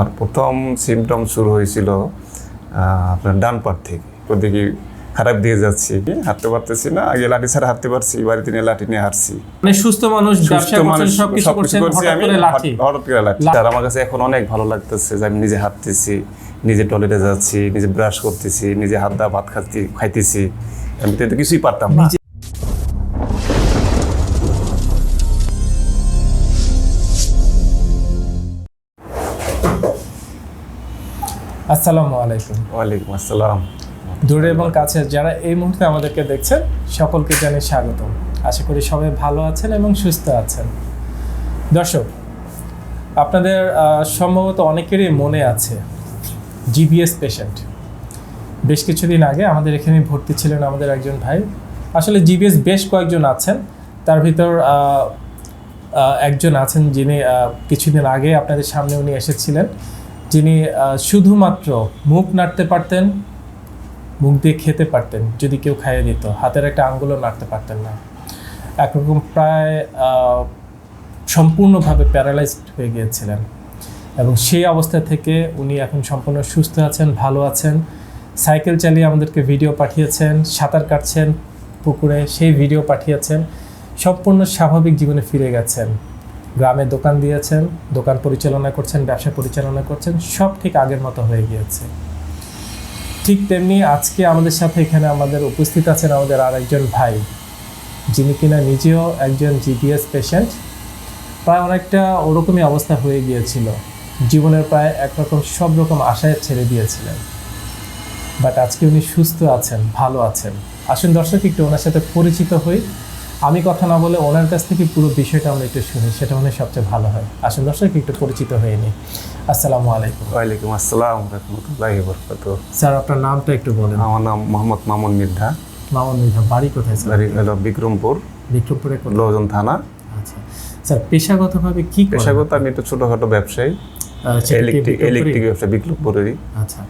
আমার প্রথম সিমটম শুরু হয়েছিল আপনার ডান পাট থেকে। ওদিকে খারাপ দিয়ে যাচ্ছি হাঁটতে পারতেছি না আগে লাঠি ছাড়া হাঁটতে পারছি বাড়িতে নিয়ে লাঠি নিয়ে হাঁটছি। মানে সুস্থ মানুষ সুস্থ মানুষ সবকিছু করছি আমি হঠাৎ করে লাঠি। আর আমার কাছে এখন অনেক ভালো লাগতেছে যে আমি নিজে হাঁটতেছি নিজে টয়লেটে যাচ্ছি নিজে ব্রাশ করতেছি নিজে হাত দা ভাত খাচ্ছি খাইতেছি আমি তো কিছুই পারতাম না। আসসালামু আলাইকুম। ওয়ালাইকুম আসসালাম। দূরে এবং কাছে যারা এই মুহূর্তে আমাদেরকে দেখছেন সকলকে জানিয়ে স্বাগতম। আশা করি সবাই ভালো আছেন এবং সুস্থ আছেন। দর্শক আপনাদের সম্ভবত অনেকেরই মনে আছে জিবিএস পেশেন্ট বেশ কিছুদিন আগে আমাদের এখানে ভর্তি ছিলেন আমাদের একজন ভাই। আসলে জিবিএস বেশ কয়েকজন আছেন। তার ভিতর একজন আছেন যিনি কিছুদিন আগে আপনাদের সামনে উনি এসেছিলেন। যিনি শুধুমাত্র মুখ নাড়তে পারতেন, মুখ দিয়ে খেতে পারতেন, যদি কেউ খাইয়ে দিত, হাতের একটা আঙ্গুলও নাড়তে পারতেন না। একরকম প্রায় সম্পূর্ণভাবে প্যারালাইজড হয়ে গিয়েছিলেন। এবং সেই অবস্থা থেকে উনি এখন সম্পূর্ণ সুস্থ আছেন, ভালো আছেন। সাইকেল চালিয়ে আমাদেরকে ভিডিও পাঠিয়েছেন, সাঁতার কাটছেন পুকুরে, সেই ভিডিও পাঠিয়েছেন। সম্পূর্ণ স্বাভাবিক জীবনে ফিরে গেছেন। গ্রামে দোকান দিয়েছেন, দোকান পরিচালনা করছেন, ব্যবসা পরিচালনা করছেন, সব ঠিক আগের মতো হয়ে গিয়েছে। ঠিক তেমনি আজকে আমাদের সাথে এখানে আমাদের উপস্থিত আছেন আমাদের আর একজন ভাই, যিনি কিনা নিজেও একজন জিপিএস পেশেন্ট। প্রায় অনেকটা ওরকমই অবস্থা হয়ে গিয়েছিল। জীবনের প্রায় একরকম সব রকম আশায় ছেড়ে দিয়েছিলেন। বাট আজকে উনি সুস্থ আছেন, ভালো আছেন। আসুন দর্শক, একটু ওনার সাথে পরিচিত হই। আমি কথা না বলে ওনার কাছ থেকে পুরো বিষয়টা আমরা একটু শুনি সেটা মনে সবচেয়ে ভালো হয়। আসুন দর্শক একটু পরিচিত হয়ে নিই। আসসালামু আলাইকুম। ওয়ালাইকুম আসসালাম রহমতুল্লাহি বরকাত স্যার আপনার নামটা একটু বলেন। আমার নাম মোহাম্মদ মামুন মির্ধা। মামুন মিধা বাড়ি কোথায় স্যার? বাড়ি হলো বিক্রমপুর। বিক্রমপুরে লোজন থানা। আচ্ছা। স্যার পেশাগতভাবে কি করেন? পেশাগত আমি একটু ছোটখাটো ব্যবসায়ী। ইলেকট্রিক ইলেকট্রিক ব্যবসা বিক্রমপুরেরই। আচ্ছা।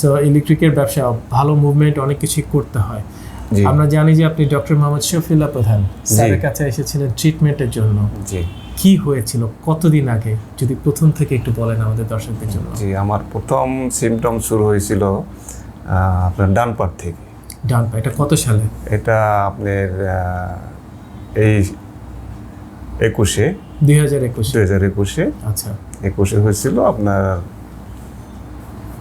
সো ইলেকট্রিকের ব্যবসা ভালো মুভমেন্ট অনেক কিছুই করতে হয়। আমরা জানি যে আপনি ডক্টর মোহাম্মদ শফিউল্লাহ প্রধান। স্যারের কাছে এসেছিলেন ট্রিটমেন্টের জন্য। কি হয়েছিল? কতদিন আগে? যদি প্রথম থেকে একটু বলেন আমাদের দর্শকদের জন্য। জি আমার প্রথম সিমটম শুরু হয়েছিল আপনার ডান পাট থেকে। ডান পা এটা কত সালে? এটা আপনার এই একুশে। দুই হাজার একুশ। দুই হাজার একুশে। আচ্ছা। একুশে হয়েছিল আপনার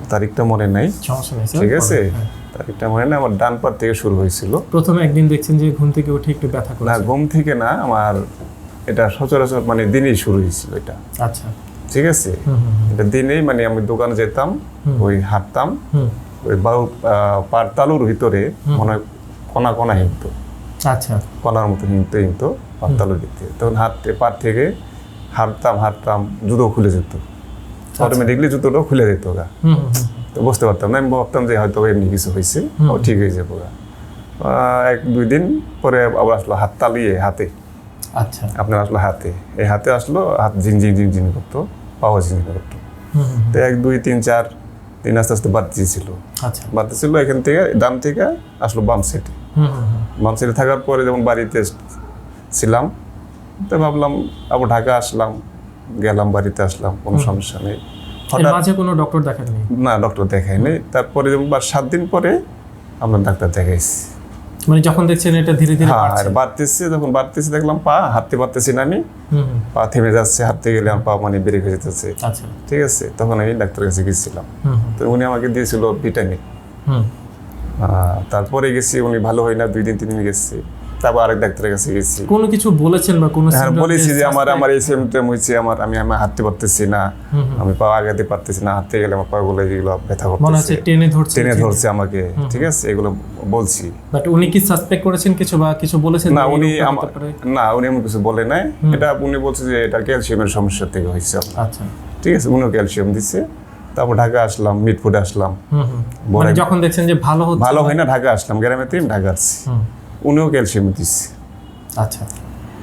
তারিখটা মনে নাই। সমস্যা নেই ঠিক আছে? হ্যাঁ। তারিখটা মনে আমার ডান পাট থেকে শুরু হয়েছিল। প্রথমে একদিন দেখছেন যে ঘুম থেকে উঠে একটু ব্যথা না করছে। ঘুম থেকে না আমার এটা সচরাচর মানে দিনেই শুরু হয়েছিল এটা। আচ্ছা। ঠিক আছে? এটা দিনেই মানে আমি দোকানে যেতাম ওই হাঁটতাম ওই বাউ আহ, পার তালুর ভিতরে মনে হয় কণা কণা হিমতো আচ্ছা। কণার মতো হিমতো হিমতো পার তালুর ভিতরে। তখন হাঁটতে পার থেকে হাঁটতাম হাঁটতাম জুতো খুলে যেত। অটোমেটিকলি জুতোটা খুলে যেত গা। তো বুঝতে পারতাম না। আমি ভাবতাম যে হয়তো এমনি কিছু হয়েছে। ও ঠিক হয়ে যাব এক দুই দিন পরে আবার আসলো হাত তালিয়ে হাতে। আচ্ছা। আপনার আসলো হাতে। এই হাতে আসলো হাত ঝিন ঝিন ঝিন ঝিন করতো। পাওয়া ঝিন করতো। তো এক দুই তিন চার দিন আস্তে আস্তে বাড়তেছিল আচ্ছা। বাড়তেছিল এখান থেকে ডান থেকে আসলো বাম সেটে হুম হুম হুম। বাম সেটে থাকার পরে যেমন বাড়িতে ছিলাম তো ভাবলাম আবার ঢাকা আসলাম গেলাম বাড়িতে আসলাম কোনো সমস্যা নেই। হঠাৎ মাঝে কোনো ডক্টর দেখাননি না ডক্টর দেখাইনি তারপরে বা সাত দিন পরে আমরা ডাক্তার দেখাইছি। মানে যখন দেখছেন এটা ধীরে ধীরে হ্যাঁ বাড়ছে? বাড়তেছে যখন বাড়তেছে দেখলাম পা হাঁটতে পারতেছি না আমি। পা থেমে যাচ্ছে হাঁটতে গেলে আমার পা মানে বেড়ে হয়ে যেতেছে। আচ্ছা। ঠিক আছে? তখন আমি ডাক্তারের কাছে গেছিলাম তো উনি আমাকে দিয়েছিল ভিটামিন। তারপরে গেছি উনি ভালো হয় না দুই দিন তিন দিন গেছি। তারপর আরেক ডাক্তারের কাছে গেছি। কোনো কিছু বলেছেন বা কোনো হ্যাঁ বলেছি যে আমার আমার এই সিমটম হয়েছে আমার আমি আমি হাঁটতে পারতেছি না। আমি পা আগাতে পারতেছি না হাঁটতে গেলে আমার পাগুলো এগুলো ব্যথা মনে হচ্ছে টেনে ধরছে টেনে ধরছে আমাকে ঠিক আছে? এগুলো বলছি। বাট উনি কি সাসপেক্ট করেছেন কিছু বা কিছু বলেছেন না উনি? না উনি এমন কিছু বলে নাই। এটা উনি বলছে যে এটা ক্যালসিয়ামের সমস্যা থেকে হয়েছে আচ্ছা। ঠিক আছে উনিও ক্যালসিয়াম দিচ্ছে তারপর ঢাকা আসলাম মিটফুটে আসলাম। মানে যখন দেখছেন যে ভালো ভালো হয় না ঢাকা আসলাম গ্রামে থেকে ঢাকা আসছি। উনিও ক্যালসিয়াম দিচ্ছে আচ্ছা।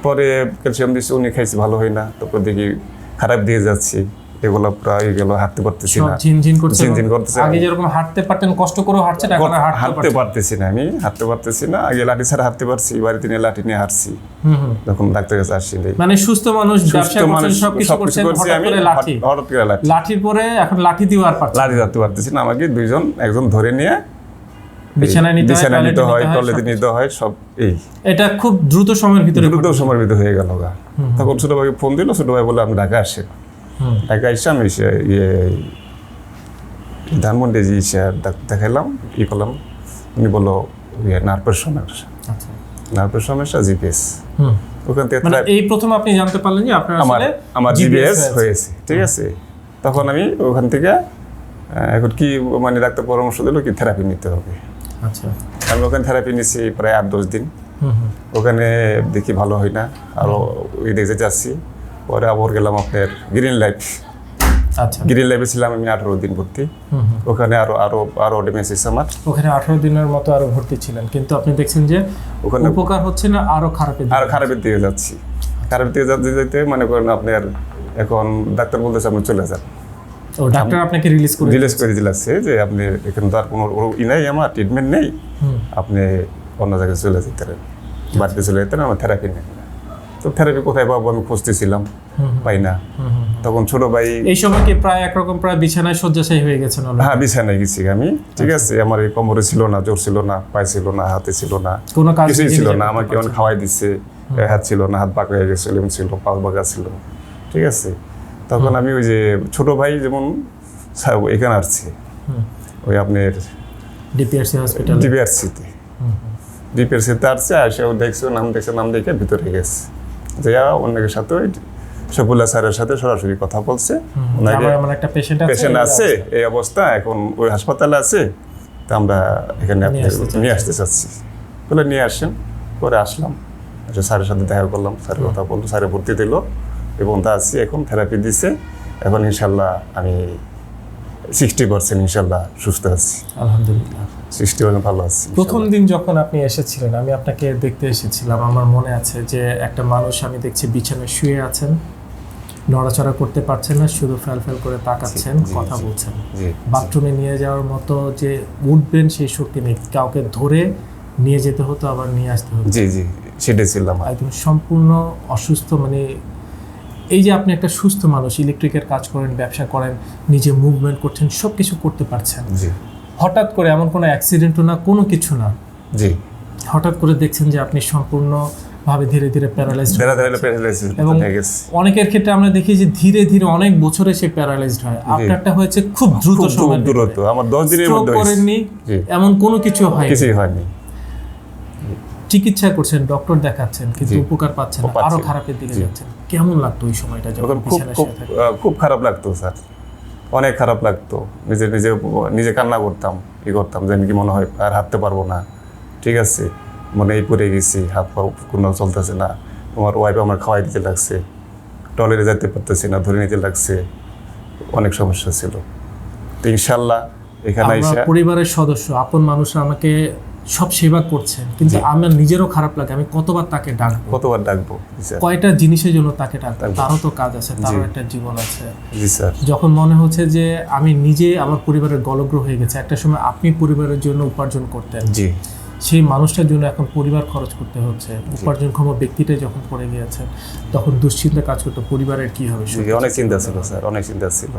পরে ক্যালসিয়াম দিচ্ছে উনি খাইছে ভালো হয় না। তারপর দেখি খারাপ দিয়ে যাচ্ছি। এগুলো প্রায় গেল হাঁটতে পারতেছি না। ঝিনঝিন করছে ঝিনঝিন করতেছে। আগে যেরকম হাঁটতে পারতেন কষ্ট করেও হাঁটছেন এখন হাঁটতে পারতেছি না আমি হাঁটতে পারতেছি না। আগে লাঠি ছাড়া হাঁটতে পারছি বাড়িতে নিয়ে লাঠি নিয়ে হাঁটছি। তখন ডাক্তার কাছে আসছি মানে সুস্থ মানুষ ব্যবসা করছেন সবকিছু করছেন আমি লাঠি। হঠাৎ- করে লাঠি। লাঠির পরে এখন লাঠি দিও আর পারছেন লাঠি ধরতে পারতেছি না আমাকে। দুইজন একজন ধরে নিয়ে বিছানায় নিতে হয় নিতে হয় টয়লেটে টয়লেটে নিতে হয় সব এই। এটা খুব দ্রুত সময়ের ভিতরে দ্রুত সময়ের ভিতরে হয়ে গেল গা। তখন ছোট ভাইকে ফোন দিল ছোট ভাই বলে আমি ঢাকা ঢাকা এসে আমি ইয়ে ধানমন্ডি যে দেখাইলাম ই করলাম। উনি বলল ইয়ে নার্ভের সমস্যা আচ্ছা। নার্ভের সমস্যা জিপিএস। ওখান থেকে মানে এই প্রথম আপনি জানতে পারলেন যে আপনার আমার হয়েছে। হয়েছে ঠিক আছে? তখন আমি ওখান থেকে এখন কি মানে ডাক্তার পরামর্শ দিল কি থেরাপি নিতে হবে। আচ্ছা। আমি ওখানে থেরাপি নিয়েছি প্রায় আট দশ দিন। ওখানে দেখি ভালো হয় না। আরও ওই দেখতে যাচ্ছি। পরে আবার গেলাম আপনার গ্রিন লাইফ আচ্ছা। গ্রিন লাইফে ছিলাম আমি আঠারো দিন ভর্তি। ওখানে আরও আরও আরও ডিমেন্স এসে আমার। ওখানে আঠারো দিনের মতো আরও ভর্তি ছিলেন। কিন্তু আপনি দেখছেন যে ওখানে উপকার হচ্ছে না আরও খারাপের আর খারাপের দিকে যাচ্ছি। খারাপের দিকে যাতে যেতে মনে করেন আপনার এখন ডাক্তার বলতেছে আপনি চলে যান। ডাক্তার আপনাকে রিলিজ করে রিলিজ করে দিলাচ্ছে যে আপনি এখানে তো আর কোনো ই নাই আমার ট্রিটমেন্ট নেই। আপনি অন্য জায়গায় চলে যেতে পারেন। বাড়িতে চলে যেতেন আমার থেরাপি নেই। তো থেরাপি কোথায় পাবো আমি খুঁজতেছিলাম পাই না। তখন ছোট ভাই এই সময় কি প্রায় একরকম প্রায় বিছানায় শয্যাশায়ী হয়ে গেছেন? হ্যাঁ বিছানায় গেছি আমি। ঠিক আছে আমার এই কোমরে ছিল না জোর ছিল না পায়ে ছিল না হাতে ছিল না। কোনো কাজ কিছুই ছিল না আমাকে কেমন খাওয়াই দিচ্ছে হাত ছিল না হাত বাঁকা হয়ে গেছিল ছিল পা বাঁকা ছিল। ঠিক আছে তখন আমি ওই যে ছোট ভাই যেমন এখানে আসছে ওই আপনার ডিপিআরসি হসপিটাল ডিপিআরসিতে ডিপিআরসিতে আসছে আসে ও দেখছে নাম দেখছে নাম দেখে ভিতরে গেছে। যে অনেকের সাথে ওই শকুল্লা স্যারের সাথে সরাসরি কথা বলছে। ওনাকে একটা পেশেন্ট আছে এই অবস্থা। এখন ওই হাসপাতালে আছে তা আমরা এখানে আপনি নিয়ে আসতে চাচ্ছি। বলে নিয়ে আসেন পরে আসলাম। স্যারের সাথে দেখা করলাম স্যারের কথা বলল স্যারে ভর্তি দিল। এবং তা আছি এখন থেরাপি দিছে। এখন ইনশাল্লাহ আমি সিক্সটি পার্সেন্ট ইনশাল্লাহ সুস্থ আছি। আলহামদুলিল্লাহ। সিক্সটি পার্সেন্ট ভালো আছি প্রথম দিন যখন আপনি এসেছিলেন আমি আপনাকে দেখতে এসেছিলাম। আমার মনে আছে যে একটা মানুষ আমি দেখছি বিছানায় শুয়ে আছেন। নড়াচড়া করতে পারছেন না শুধু ফেল করে তাকাচ্ছেন কথা বলছেন। বাথরুমে নিয়ে যাওয়ার মতো যে উঠবেন সেই শক্তি নেই। কাউকে ধরে নিয়ে যেতে হতো আবার নিয়ে আসতে হতো। জি জি সেটাই ছিলাম একদম সম্পূর্ণ অসুস্থ মানে এই যে আপনি একটা সুস্থ মানুষ ইলেকট্রিকের কাজ করেন ব্যবসা করেন নিজে মুভমেন্ট করছেন সব কিছু করতে পারছেন। জি। হঠাৎ করে এমন কোনো অ্যাক্সিডেন্টও না কোনো কিছু না? জি। হঠাৎ করে দেখছেন যে আপনি সম্পূর্ণ ভাবে ধীরে ধীরে প্যারালাইজড এবং হয়ে অনেকের ক্ষেত্রে আমরা দেখি যে ধীরে ধীরে অনেক বছরে সে প্যারালাইজড হয়। আপনারটা হয়েছে খুব দ্রুত সময় দূরত্ব আমার দশ দিনের মধ্যে এমন কোনো কিছু হয় কিছুই হয়নি। চিকিৎসা করছেন ডক্টর দেখাচ্ছেন কিন্তু উপকার পাচ্ছেন না, আরও খারাপের দিকে যাচ্ছেন। কেমন লাগতো ওই সময়টা যখন খুব খারাপ লাগতো স্যার। অনেক খারাপ লাগতো। নিজে নিজে নিজে কান্না করতাম ই করতাম যে আমি কি মনে হয় আর হাঁটতে পারব না। ঠিক আছে মনে এই পড়ে গেছি হাত পা কোনো চলতেছে না। আমার ওয়াইফ আমার খাওয়াই দিতে লাগছে। টয়লেটে যেতে পারতেছি না ধরে নিতে লাগছে। অনেক সমস্যা ছিল। তো ইনশাল্লাহ এখানে পরিবারের সদস্য আপন মানুষরা আমাকে সব সেবা করছেন কিন্তু আমার নিজেরও খারাপ লাগে আমি কতবার তাকে ডাকবো? কতবার ডাকবো? কয়টা জিনিসের জন্য তাকে ডাকবো। তারও তো কাজ আছে তারও একটা জীবন আছে। যখন মনে হচ্ছে যে আমি নিজে আমার পরিবারের গলগ্র হয়ে গেছে একটা সময় আপনি পরিবারের জন্য উপার্জন করতেন। জি। সেই মানুষটার জন্য এখন পরিবার খরচ করতে হচ্ছে উপার্জনক্ষম ব্যক্তিটা যখন পড়ে গিয়েছেন তখন দুশ্চিন্তা কাজ করতো পরিবারের কি হবে? অনেক চিন্তা ছিল স্যার অনেক চিন্তা ছিল।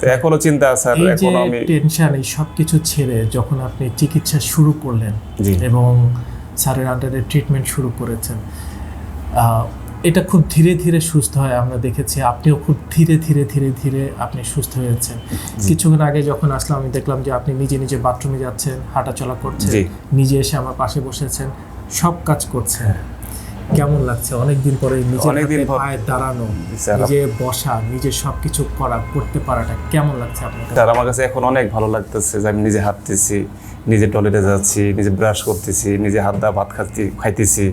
তো এখনও চিন্তা এই যে এখনও আমি টেনশন এই সব কিছু ছেড়ে যখন আপনি চিকিৎসা শুরু করলেন এবং স্যারের আন্ডারে ট্রিটমেন্ট শুরু করেছেন এটা খুব ধীরে ধীরে সুস্থ হয় আমরা দেখেছি। আপনিও খুব ধীরে ধীরে ধীরে ধীরে আপনি সুস্থ হয়েছেন। কিছুক্ষণ আগে যখন আসলাম আমি দেখলাম যে আপনি নিজে নিজে বাথরুমে যাচ্ছেন হাঁটাচলা করছেন নিজে এসে আমার পাশে বসেছেন সব কাজ করছেন। কেমন লাগছে? অনেকদিন পরে নিজে অনেকদিন পায়ে দাঁড়ানো নিজে বসা নিজে সবকিছু করা করতে পারাটা কেমন লাগছে আপনার? স্যার আমার কাছে এখন অনেক ভালো লাগতেছে যে আমি নিজে হাঁটতেছি নিজে টয়লেটে যাচ্ছি নিজে ব্রাশ করতেছি নিজে হাত দা ভাত খাচ্ছি খাইতেছি।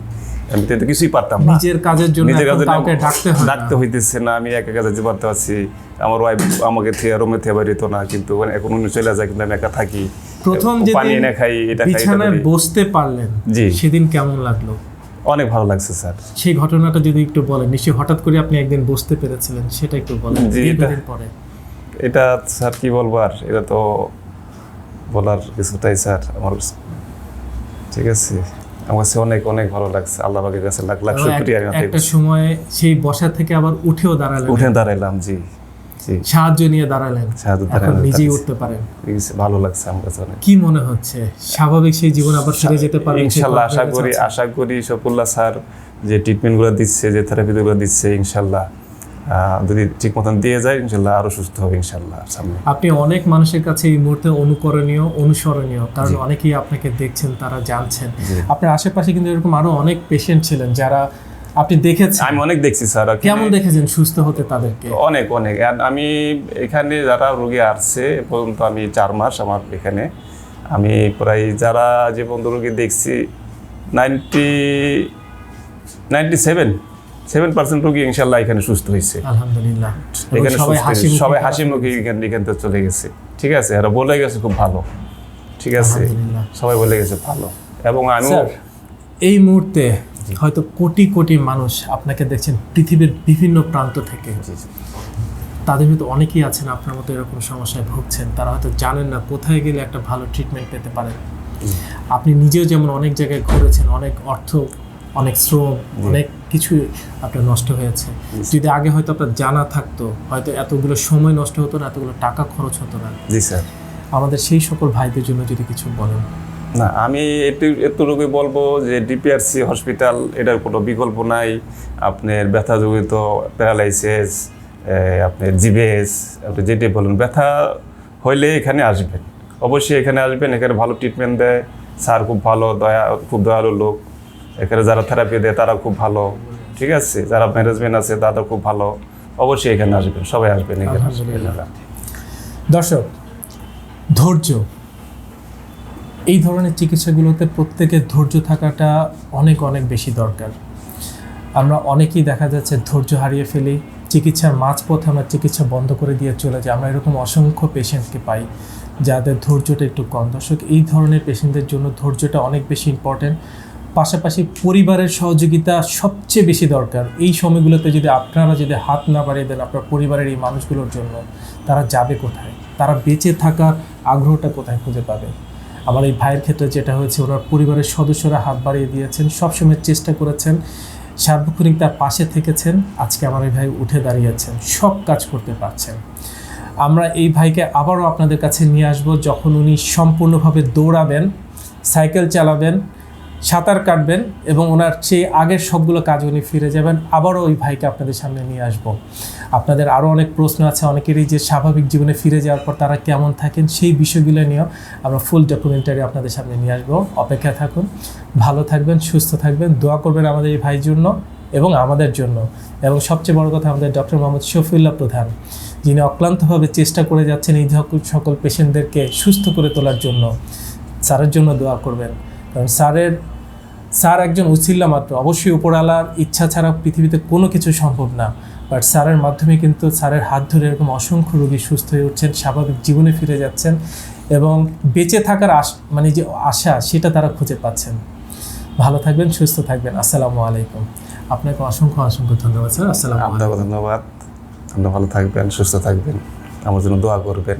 আমি তো কিছুই পারতাম না। নিজের কাজের জন্য নিজের এখন কাজে কাউকে ডাকতে হয় ডাকতে হইতেছে না আমি একা যেতে পারতে পারছি আমার ওয়াইফ আমাকে থেকে রুমে থেকে বেরিত না কিন্তু মানে এখন উনি চলে যায় কিন্তু আমি একা থাকি। প্রথম পানি যেদিন এনে খাই এটা খাই বিছানায় বসতে পারলেন জি। সেদিন কেমন লাগল? অনেক ভালো লাগছে স্যার। সেই ঘটনাটা যদি একটু বলেন নিশ্চয়ই হঠাৎ করে আপনি একদিন বুঝতে পেরেছিলেন সেটা একটু বলেন এটা- দীর্ঘদিন পরে। এটা স্যার কি বলব আর এটা তো বলার কিছুটাই স্যার আমার ঠিক আছে। আমার কাছে অনেক অনেক ভালো লাগছে আল্লাহ পাকের কাছে লাখ লাখ শুক্রিয়া একটা সময় সেই বসা থেকে আবার উঠেও দাঁড়ালেন। উঠে দাঁড়াইলাম জি। সাহায্য নিয়ে দাঁড়ালেন। এখন নিজেই উঠতে পারেন। ভালো লাগছে আমার কাছে কি মনে হচ্ছে? স্বাভাবিক সেই জীবন আবার ফিরে যেতে সেই ইনশাল্লাহ আশা করি আশা করি সফুল্লাহ স্যার যে ট্রিটমেন্টগুলো দিচ্ছে যে থেরাপিগুলো দিচ্ছে ইনশাল্লাহ যদি ঠিক মতন দিয়ে যায় ইনশাল্লাহ আরও সুস্থ হবে ইনশাল্লাহ সামনে। আপনি অনেক মানুষের কাছে এই মুহূর্তে অনুকরণীয় অনুসরণীয় কারণ অনেকেই আপনাকে দেখছেন তারা জানছেন। আপনার আশেপাশে কিন্তু এরকম আরও অনেক পেশেন্ট ছিলেন যারা আপনি দেখেছেন? আমি অনেক দেখছি স্যার। কেমন দেখেছেন সুস্থ হতে তাদেরকে? অনেক অনেক। আমি এখানে যারা রোগী আসছে পর্যন্ত আমি চার মাস আমার এখানে। আমি প্রায় যারা যে পর্যন্ত রোগী দেখছি ninety ninety seven seven percent রোগী ইনশাল্লাহ এখানে সুস্থ হয়েছে। আলহামদুলিল্লাহ। এখানে সবাই হাসি মুখে এখান এখান থেকে চলে গেছে। ঠিক আছে? আর বলে গেছে খুব ভালো। ঠিক আছে? সবাই বলে গেছে ভালো। এবং আমি এই মুহূর্তে হয়তো কোটি কোটি মানুষ আপনাকে দেখছেন পৃথিবীর বিভিন্ন প্রান্ত থেকে। তাদের মধ্যে অনেকেই আছেন আপনার মতো এরকম সমস্যায় ভুগছেন তারা হয়তো জানেন না কোথায় গেলে একটা ভালো ট্রিটমেন্ট পেতে পারেন আপনি নিজেও যেমন অনেক জায়গায় ঘুরেছেন অনেক অর্থ অনেক শ্রম অনেক কিছু আপনার নষ্ট হয়েছে। যদি আগে হয়তো আপনার জানা থাকতো হয়তো এতগুলো সময় নষ্ট হতো না এতগুলো টাকা খরচ হতো না। জি স্যার। আমাদের সেই সকল ভাইদের জন্য যদি কিছু বলেন। না, আমি এতটুকুই বলব যে ডিপিআরসি হসপিটাল এটার কোনো বিকল্প নাই। আপনার ব্যথা জড়িত প্যারালাইসিস আপনার জিবেস, আপনি যেটি বলুন, ব্যথা হইলে এখানে আসবেন। অবশ্যই এখানে আসবেন, এখানে ভালো ট্রিটমেন্ট দেয়। স্যার খুব ভালো, দয়া, খুব দয়ালু লোক। এখানে যারা থেরাপি দেয় তারা খুব ভালো। ঠিক আছে? যারা ম্যানেজমেন্ট আছে তারা খুব ভালো। অবশ্যই এখানে আসবেন, সবাই আসবেন এখানে। দর্শক, ধৈর্য। এই ধরনের চিকিৎসাগুলোতে প্রত্যেকের ধৈর্য থাকাটা অনেক অনেক বেশি দরকার। আমরা অনেকেই দেখা যাচ্ছে ধৈর্য হারিয়ে ফেলি, চিকিৎসার মাঝপথে আমরা চিকিৎসা বন্ধ করে দিয়ে চলে যাই। আমরা এরকম অসংখ্য পেশেন্টকে পাই যাদের ধৈর্যটা একটু কম। দর্শক, এই ধরনের পেশেন্টদের জন্য ধৈর্যটা অনেক বেশি ইম্পর্টেন্ট পাশাপাশি পরিবারের সহযোগিতা সবচেয়ে বেশি দরকার। এই সময়গুলোতে যদি আপনারা যদি হাত না বাড়িয়ে দেন আপনার পরিবারের এই মানুষগুলোর জন্য, তারা যাবে কোথায়? তারা বেঁচে থাকার আগ্রহটা কোথায় খুঁজে পাবে? আমার এই ভাইয়ের ক্ষেত্রে যেটা হয়েছে, ওনার পরিবারের সদস্যরা হাত বাড়িয়ে দিয়েছেন, সবসময় চেষ্টা করেছেন সার্বক্ষণিক তার পাশে থেকেছেন, আজকে আমার এই ভাই উঠে দাঁড়িয়েছেন, সব কাজ করতে পারছেন। আমরা এই ভাইকে আবারও আপনাদের কাছে নিয়ে আসব, যখন উনি সম্পূর্ণভাবে দৌড়াবেন, সাইকেল চালাবেন সাঁতার কাটবেন এবং ওনার চেয়ে আগের সবগুলো কাজ উনি ফিরে যাবেন। আবারও ওই ভাইকে আপনাদের সামনে নিয়ে আসব। আপনাদের আরও অনেক প্রশ্ন আছে, অনেকেরই যে স্বাভাবিক জীবনে ফিরে যাওয়ার পর তারা কেমন থাকেন সেই বিষয়গুলো নিয়েও আমরা ফুল ডকুমেন্টারি আপনাদের সামনে নিয়ে আসব। অপেক্ষা থাকুন, ভালো থাকবেন, সুস্থ থাকবেন, দোয়া করবেন আমাদের এই ভাইয়ের জন্য এবং আমাদের জন্য। এবং সবচেয়ে বড় কথা আমাদের ডক্টর মোহাম্মদ শফিউল্লাহ প্রধান, যিনি অক্লান্তভাবে চেষ্টা করে যাচ্ছেন এই সকল- পেশেন্টদেরকে সুস্থ করে তোলার জন্য। স্যারের জন্য দোয়া করবেন। কারণ স্যারের স্যার একজন উচিল্লা মাত্র। অবশ্যই উপরালার ইচ্ছা ছাড়া পৃথিবীতে কোনো কিছু সম্ভব না। বাট স্যারের মাধ্যমে কিন্তু স্যারের হাত ধরে এরকম অসংখ্য রোগী সুস্থ হয়ে উঠছেন, স্বাভাবিক জীবনে ফিরে যাচ্ছেন এবং বেঁচে থাকার আশ মানে যে আশা, সেটা তারা খুঁজে পাচ্ছেন। ভালো থাকবেন, সুস্থ থাকবেন। আসসালামু আলাইকুম। আপনাকে অসংখ্য অসংখ্য ধন্যবাদ, স্যার। আসসালামু আপনাকে ধন্যবাদ। আপনি ভালো থাকবেন, সুস্থ থাকবেন। আমার জন্য দোয়া করবেন।